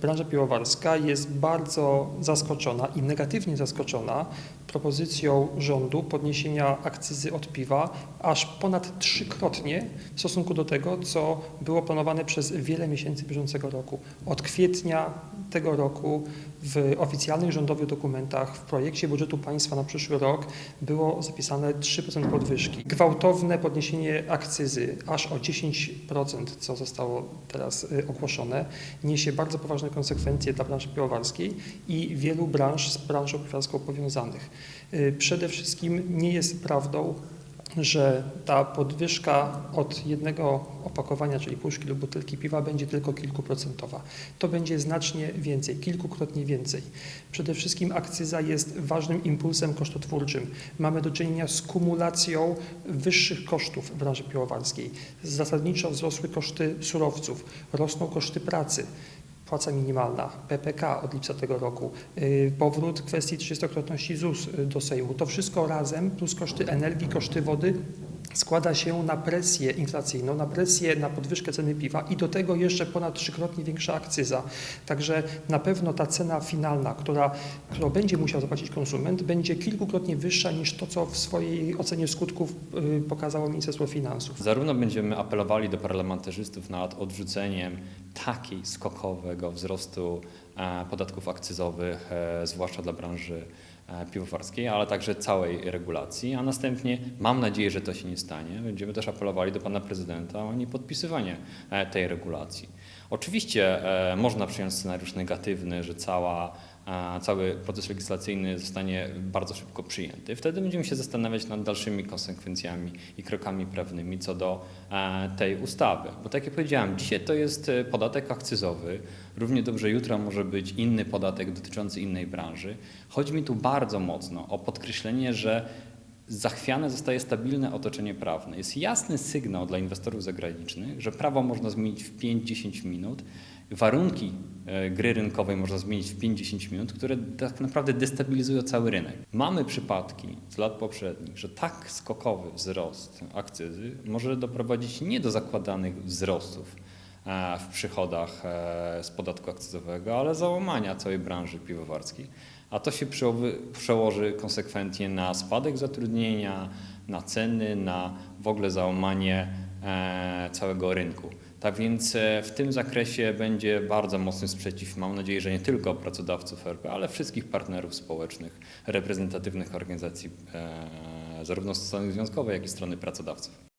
branża piwowarska jest bardzo zaskoczona i negatywnie zaskoczona propozycją rządu podniesienia akcyzy od piwa aż ponad trzykrotnie w stosunku do tego, co było planowane przez wiele miesięcy bieżącego roku. Od kwietnia tego roku w oficjalnych rządowych dokumentach w projekcie budżetu państwa na przyszły rok było zapisane 3% podwyżki. Gwałtowne podniesienie akcyzy aż o 10%, co zostało teraz y, ogłoszone, niesie bardzo poważne konsekwencje dla branży piwowarskiej i wielu branż z branżą piwowarską powiązanych. Y, Przede wszystkim nie jest prawdą, że ta podwyżka od jednego opakowania, czyli puszki lub butelki piwa, będzie tylko kilkuprocentowa. To będzie znacznie więcej, kilkukrotnie więcej. Przede wszystkim akcyza jest ważnym impulsem kosztotwórczym. Mamy do czynienia z kumulacją wyższych kosztów w branży piwowarskiej. Zasadniczo wzrosły koszty surowców, rosną koszty pracy. Płaca minimalna, PPK od lipca tego roku, yy, powrót kwestii 30-krotności ZUS y, do Sejmu. To wszystko razem, plus koszty energii, koszty wody, składa się na presję inflacyjną, na presję na podwyżkę ceny piwa i do tego jeszcze ponad trzykrotnie większa akcyza. Także na pewno ta cena finalna, która, którą będzie musiał zapłacić konsument, będzie kilkukrotnie wyższa niż to, co w swojej ocenie skutków yy, pokazało Ministerstwo Finansów. Zarówno będziemy apelowali do parlamentarzystów nad odrzuceniem takiej skokowego wzrostu podatków akcyzowych, e, zwłaszcza dla branży e, piwowarskiej, ale także całej regulacji, a następnie mam nadzieję, że to się nie stanie. Będziemy też apelowali do pana prezydenta o niepodpisywanie e, tej regulacji. Oczywiście e, można przyjąć scenariusz negatywny, że cała cały proces legislacyjny zostanie bardzo szybko przyjęty. Wtedy będziemy się zastanawiać nad dalszymi konsekwencjami i krokami prawnymi co do e, tej ustawy. Bo tak jak powiedziałem, dzisiaj to jest e, podatek akcyzowy. Równie dobrze jutro może być inny podatek dotyczący innej branży. Chodzi mi tu bardzo mocno o podkreślenie, że zachwiane zostaje stabilne otoczenie prawne. Jest jasny sygnał dla inwestorów zagranicznych, że prawo można zmienić w 5-10 minut, warunki e, gry rynkowej można zmienić w 5-10 minut, które tak naprawdę destabilizują cały rynek. Mamy przypadki z lat poprzednich, że tak skokowy wzrost akcyzy może doprowadzić nie do zakładanych wzrostów e, w przychodach e, z podatku akcyzowego, ale załamania całej branży piwowarskiej. A to się przełoży konsekwentnie na spadek zatrudnienia, na ceny, na w ogóle załamanie całego rynku. Tak więc e, w tym zakresie będzie bardzo mocny sprzeciw. Mam nadzieję, że nie tylko pracodawców RP, ale wszystkich partnerów społecznych, reprezentatywnych organizacji, e, zarówno strony związkowej, jak i strony pracodawców.